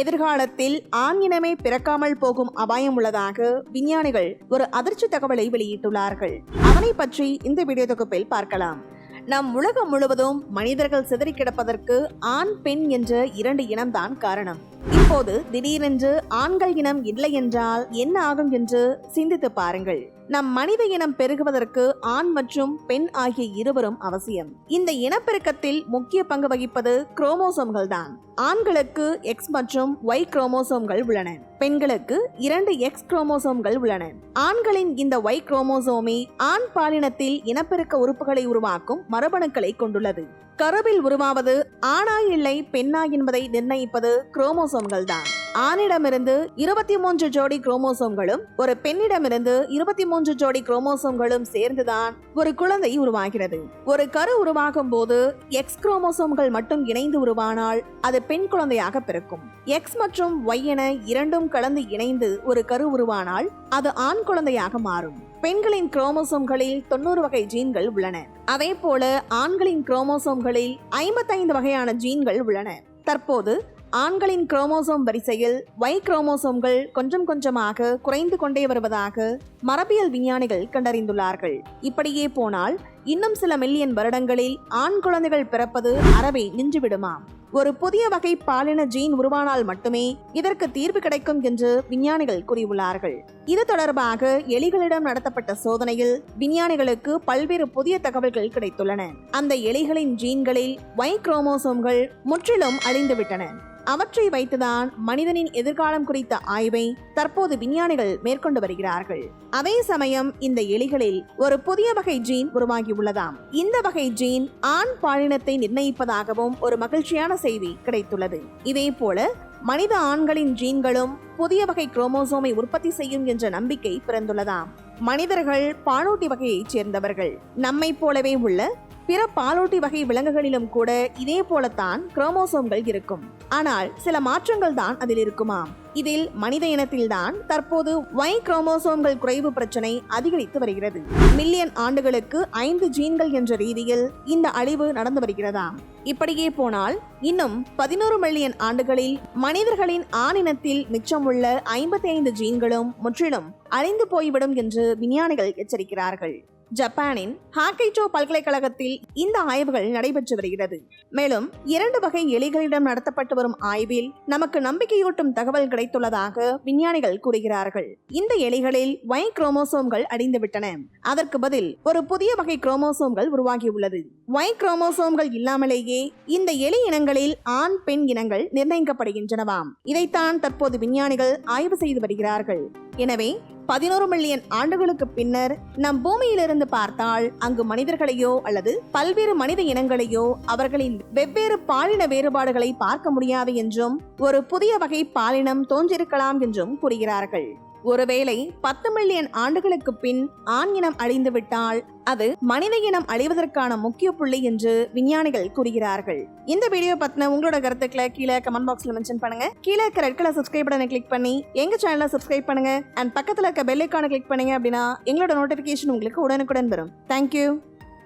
எதிர்காலத்தில் ஆண் இனமே பிறக்காமல் போகும் அபாயம் உள்ளதாக விஞ்ஞானிகள் ஒரு அதிர்ச்சி தகவலை வெளியிட்டுள்ளார்கள். அதனை பற்றி இந்த வீடியோ தொகுப்பில் பார்க்கலாம். நம் உலகம் முழுவதும் மனிதர்கள் சிதறி கிடப்பதற்கு ஆண் பெண் என்ற இரண்டு இனம்தான் காரணம். இப்போது திடீரென்று ஆண்கள் இனம் இல்லை என்றால் என்ன ஆகும் என்று சிந்தித்து பாருங்கள். நம் மனித இனம் பெருகுவதற்கு ஆண் மற்றும் பெண் ஆகிய இருவரும் அவசியம். இந்த இனப்பெருக்கத்தில் முக்கிய பங்கு வகிப்பது குரோமோசோம்கள் தான் ஆண்களுக்கு எக்ஸ் மற்றும் ஒய் குரோமோசோம்கள் உள்ளன. பெண்களுக்கு இரண்டு எக்ஸ் குரோமோசோம்கள் உள்ளன. ஆண்களின் இந்த ஒய் குரோமோசோமே ஆண் பாலினத்தில் இனப்பெருக்க உறுப்புகளை உருவாக்கும் மரபணுக்களை கொண்டுள்ளது. கருவில் உருவாவது ஆணா இல்லை பெண்ணா என்பதை நிர்ணயிப்பது குரோமோசோம்கள் தான் ஆணிடமிருந்து இருபத்தி மூன்று ஜோடி குரோமோசோம்களும் ஒரு பெண்ணிடமிருந்து இருபத்தி மூன்று ஜோடி குரோமோசோம்களும் சேர்ந்துதான் ஒரு குழந்தை உருவாகிறது. ஒரு கரு உருவாகும் போது எக்ஸ் குரோமோசோம்கள் மட்டும் இணைந்து உருவானால் அது பெண் குழந்தையாக பிறக்கும். எக்ஸ் மற்றும் ஒய் என இரண்டும் கலந்து இணைந்து ஒரு கரு உருவானால் அது ஆண் குழந்தையாக மாறும். பெண்களின் குரோமோசோம்களில் தொண்ணூறு வகை ஜீன்கள் உள்ளன. அதே போல ஆண்களின் குரோமோசோம்களில் ஐம்பத்தைந்து வகையான ஜீன்கள் உள்ளன. தற்போது ஆண்களின் குரோமோசோம் வரிசையில் ஒய் குரோமோசோம்கள் கொஞ்சம் கொஞ்சமாக குறைந்து கொண்டே வருவதாக மரபியல் விஞ்ஞானிகள் கண்டறிந்துள்ளார்கள். இப்படியே போனால் இன்னும் சில மில்லியன் வருடங்களில் ஆண் குழந்தைகள் பிறப்பது அறவே நின்றுவிடுமாம் ஒரு புதிய வகை பாலின ஜீன் உருவானால் மட்டுமே இதற்கு தீர்வு கிடைக்கும் என்று விஞ்ஞானிகள் கூறியுள்ளார்கள். இது தொடர்பாக எலிகளிடம் நடத்தப்பட்ட சோதனையில் விஞ்ஞானிகளுக்கு பல்வேறு புதிய தகவல்கள் கிடைத்துள்ளன. அந்த எலிகளின் ஜீன்களில் ஒய் குரோமோசோம்கள் முற்றிலும் அழிந்துவிட்டன. அவற்றை வைத்துதான் மனிதனின் எதிர்காலம் குறித்த ஆய்வை தற்போது விஞ்ஞானிகள் மேற்கொண்டு வருகிறார்கள். அதே சமயம் இந்த எலிகளில் ஒரு புதிய வகை ஜீன் உருவாகியுள்ளதாம் இந்த வகை ஜீன் ஆண் பாலினத்தை நிர்ணயிப்பதாகவும் ஒரு மகிழ்ச்சியான செய்தி கிடைத்துள்ளது. இதே போல மனித ஆண்களின் ஜீன்களும் புதிய வகை குரோமோசோமை உற்பத்தி செய்யும் என்ற நம்பிக்கை பிறந்துள்ளதாம். மனிதர்கள் பாலூட்டி வகையைச் சேர்ந்தவர்கள். நம்மை போலவே உள்ள பிற பாலூட்டி வகை விலங்குகளிலும் கூட இதே போலத்தான் குரோமோசோம்கள் இருக்கும். ஆனால் சில மாற்றங்கள் தான் அதில் இருக்குமாம் இதில் மனித இனத்தில்தான் தற்போது ஒய் குரோமோசோம்கள் குறைவு பிரச்சனை அதிகரித்து வருகிறது. மில்லியன் ஆண்டுகளுக்கு ஐந்து ஜீன்கள் என்ற ரீதியில் இந்த அழிவு நடந்து வருகிறதாம் இப்படியே போனால் இன்னும் பதினோரு மில்லியன் ஆண்டுகளில் மனிதர்களின் ஆணினத்தில் மிச்சமுள்ள ஐம்பத்தி ஐந்து ஜீன்களும் முற்றிலும் அழிந்து போய்விடும் என்று விஞ்ஞானிகள் எச்சரிக்கிறார்கள். ஜப்பானின் ஹாக்கைச்சோ பல்கலைக்கழகத்தில் இந்த ஆய்வுகள் நடைபெற்று வருகிறது. மேலும் இரண்டு வகை எலிகளிடம் நடத்தப்பட்டு வரும் ஆய்வில் நமக்கு நம்பிக்கையூட்டும் தகவல் கிடைத்துள்ளதாக விஞ்ஞானிகள் கூறுகிறார்கள். இந்த எலிகளில் ஒய் குரோமோசோம்கள் அடிந்துவிட்டன அதற்கு பதில் ஒரு புதிய வகை குரோமோசோம்கள் உருவாகியுள்ளது. ஒய் குரோமோசோம்கள் இல்லாமலேயே இந்த எலி இனங்களில் ஆண் பெண் இனங்கள் நிர்ணயிக்கப்படுகின்றனவாம். இதைத்தான் தற்போது விஞ்ஞானிகள் ஆய்வு செய்து வருகிறார்கள். எனவே பதினோரு மில்லியன் ஆண்டுகளுக்கு பின்னர் நம் பூமியிலிருந்து பார்த்தால் அங்கு மனிதர்களையோ அல்லது பல்வேறு மனித இனங்களையோ அவர்களின் வெவ்வேறு பாலின வேறுபாடுகளை பார்க்க முடியாது என்றும் ஒரு புதிய வகை பாலினம் தோன்றிருக்கலாம் என்றும் கூறுகிறார்கள். ஒருவேளை பத்து மில்லியன் ஆண்டுகளுக்கு பின் ஆண் இனம் அழிந்துவிட்டால் அது மனித இனம் அழிவதற்கான முக்கிய புள்ளி என்று விஞ்ஞானிகள் கூறுகிறார்கள். இந்த வீடியோ பத்தின உங்களோட கருத்துக்களை கீழே கமெண்ட் பாக்ஸ்ல மென்ஷன் பண்ணுங்க. கீழே இருக்க ரெட் கலர் சப்ஸ்கிரைப் பட்டனை கிளிக் பண்ணி எங்க சேனலை சப்ஸ்கிரைப் பண்ணுங்க. அண்ட் பக்கத்துல இருக்க பெல் ஐக்கான கிளிக் பண்ணீங்க அப்படின்னா எங்களோட நோட்டிபிகேஷன் உங்களுக்கு உடனுக்குடன் வரும். தேங்க்யூ